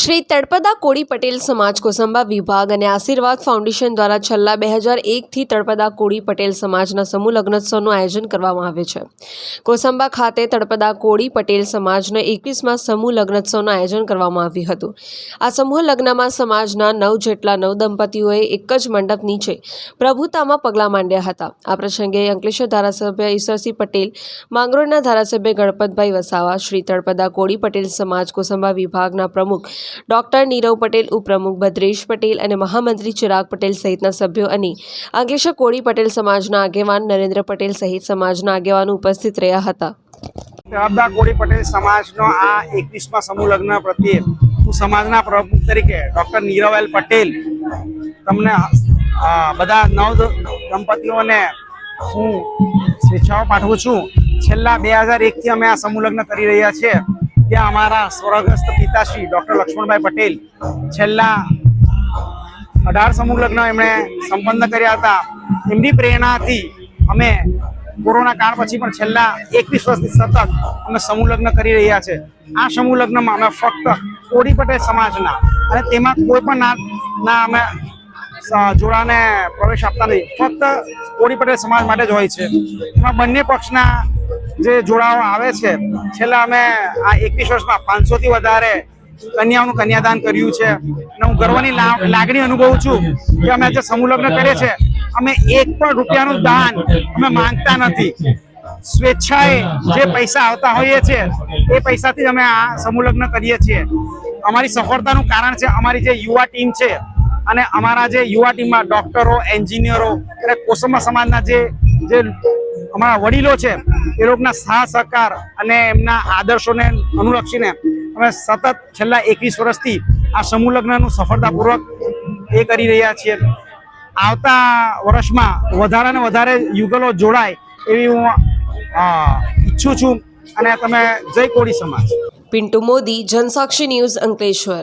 શ્રી તળપદા કોળી પટેલ સમાજ કોસંબા વિભાગ અને આશીર્વાદ ફાઉન્ડેશન દ્વારા છેલ્લા બે હજાર એકથી તળપદા કોળી પટેલ સમાજના સમૂહ લગ્નોત્સવનું આયોજન કરવામાં આવે છે. કોસંબા ખાતે તળપદા કોળી પટેલ સમાજના એકવીસમાં સમૂહ લગ્નોત્સવનું આયોજન કરવામાં આવ્યું હતું. આ સમૂહ લગ્નમાં સમાજના નવ જેટલા નવ દંપતીઓએ એક જ મંડપ નીચે પ્રભુતામાં પગલાં માંડ્યા હતા. આ પ્રસંગે અંકલેશ્વર ધારાસભ્ય ઈશ્વરસિંહ પટેલ, માંગરોળના ધારાસભ્ય ગણપતભાઈ વસાવા, શ્રી તળપદા કોળી પટેલ સમાજ કોસંબા વિભાગના પ્રમુખ ડોક્ટર નીરવ પટેલ, ઉપપ્રમુખ ભદ્રેશ પટેલ અને મહામંત્રી ચિરાગ પટેલ સહિતના સભ્યો અને અંકલેશ્વર કોળી પટેલ સમાજના આગેવાન નરેન્દ્ર પટેલ સહિત સમાજના આગેવાનો ઉપસ્થિત રહ્યા હતા. જવાબદાર કોળી પટેલ સમાજનો આ એકવીસમાં સમૂહ લગ્ન પ્રત્યે હું સમાજના પ્રમુખ તરીકે ડૉક્ટર નીરવ પટેલ તમને બધા નવ દંપતીઓને હું સ્વેચ્છાઓ પાઠવું છું. છેલ્લા બે હજાર એકથી અમે આ સમૂહ લગ્ન કરી રહ્યા છીએ. ત્યાં અમારા સ્વર્ગસ્થ પિતાશ્રી ડૉક્ટર લક્ષ્મણભાઈ પટેલ છેલ્લા અઢાર સમૂહ લગ્ન એમણે સંપન્ન કર્યા હતા. એમની પ્રેરણાથી અમે કોરોના કાળ પછી પણ છેલ્લા એકવીસ વર્ષથી સતત અમે સમૂહ લગ્ન કરી રહ્યા છે. આ સમૂહ લગ્નમાં અમે ફક્ત કોળી પટેલ સમાજના અને તેમાં કોઈ પણ ના અમે જોડાને પ્રવેશ આપતા નથી ફક્ત કોળી પટેલ સમાજ માટે જ હોય છે. એમાં બંને પક્ષના જે જોડાઓ આવે છે, છેલ્લા અમે આ એકવીસ વર્ષમાં પાંચસોથી વધારે કન્યાઓનું કન્યાદાન કર્યું છે. અને હું ગર્વની લાગણી અનુભવું છું કે અમે આજે સમૂહલગ્ન કરીએ છીએ. અમે એક પણ રૂપિયાનું દાન અમે માંગતા નથી. સ્વેચ્છાએ જે પૈસા આવતા હોઈએ છીએ એ પૈસાથી અમે આ સમુલગ્ન કરીએ છીએ. અમારી સફળતાનું કારણ છે અમારી જે યુવા ટીમ છે અને અમારા જે યુવા ટીમમાં ડોક્ટરો, એન્જિનિયરો અને કોસંબા સમાજના જે જે અમારા વડીલો છે એ લોકોના સાહ સહકાર અને એમના આદર્શોને અનુલક્ષીને અમે સતત છેલ્લા એકવીસ વર્ષથી આ સમૂહ લગ્નનું સફળતાપૂર્વક એ કરી રહ્યા છીએ. આવતા વર્ષમાં વધારે ને વધારે યુગલો જોડાય એવી હું ઈચ્છું છું. અને તમે જય કોળી સમાજ. પિન્ટુ મોદી, જનસાક્ષી ન્યૂઝ અંકલેશ્વર.